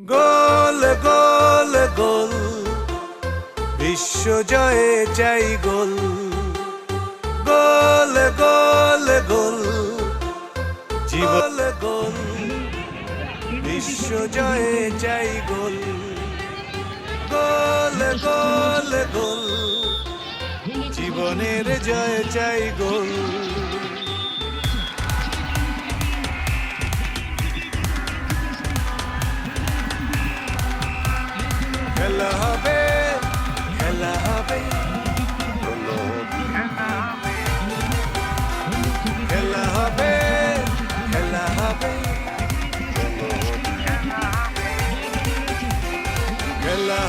গোল গোল গোল। বিশ্ব জয়ে চাই গোল। গোল গোল গোল। জীবন গোল। বিশ্ব জয়ে চাই গোল। গোল গোল গোল। জীবনের জয় চাই গোল।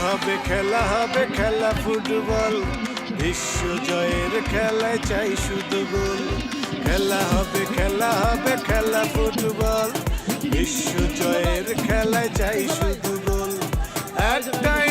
হবে খেলা হবে খেলা ফুটবল। বিশ্ব জয়ের খেলায় চাই শুধু গোল। খেলা হবে খেলা হবে, খেলা ফুটবল। বিশ্ব জয়ের খেলায় চাই শুধু গোল। একটাই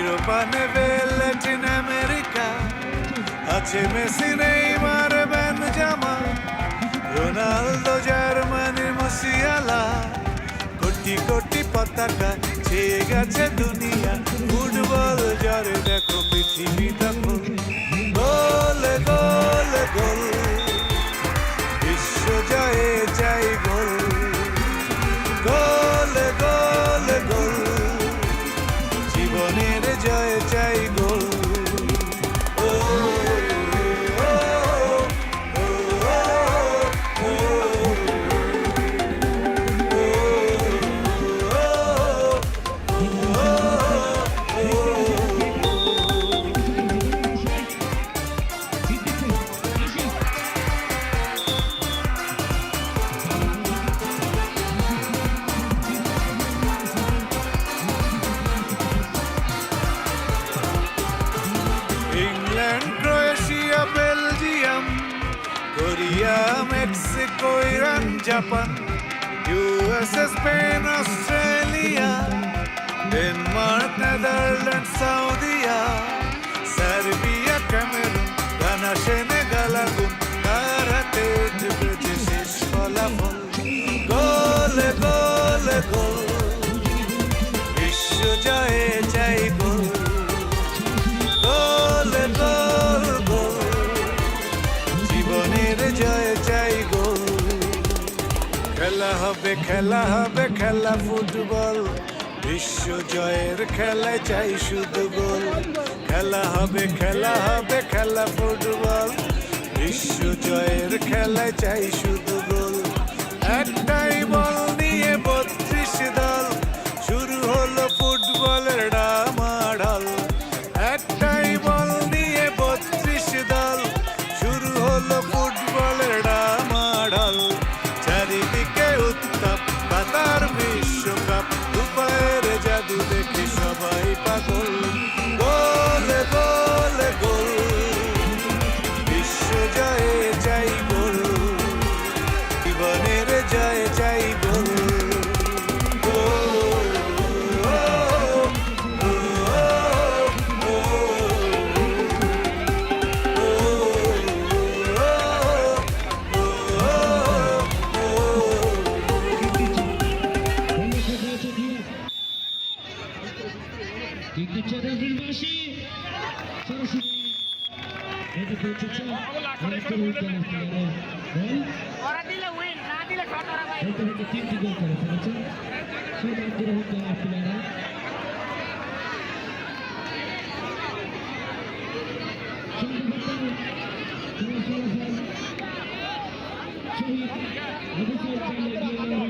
শিরোপা নেবে ল্যাটিন আমেরিকা আছে Messi Neymar Benzema Ronaldo Germany Musiala কোটি কোটি পতাকা ছেয়ে গেছে দুনিয়া। ফুটবল জরে দেখো, পৃথিবী তখন। Goal goal goal. Korea Mexico, Iran, Japan USA Spain, Australia, Denmark Netherland Saudia, Serbia, Cameroon, Ghana, Senegal, আগুন কার হাতে টিপেছে শেষ ফলাফল। গোল গোল গোল। বিশ্ব জয়ে খেলা হবে খেলা হবে, খেলা ফুটবল। বিশ্ব জয়ের খেলায় চাই শুধু গোল। খেলা হবে খেলা হবে, খেলা ফুটবল। বিশ্ব জয়ের খেলায় চাই শুধু কিন্তু চ্যাটার্জিরবাসী সরাসরি এতে পৌঁছেছে অনেকটা উল্টে এতে হচ্ছে তিনটি গোল করে ফেলেছে সেই আব্দুর রহমান প্লেয়াররা শহীদ অভিষেক চালিয়ে গিয়ে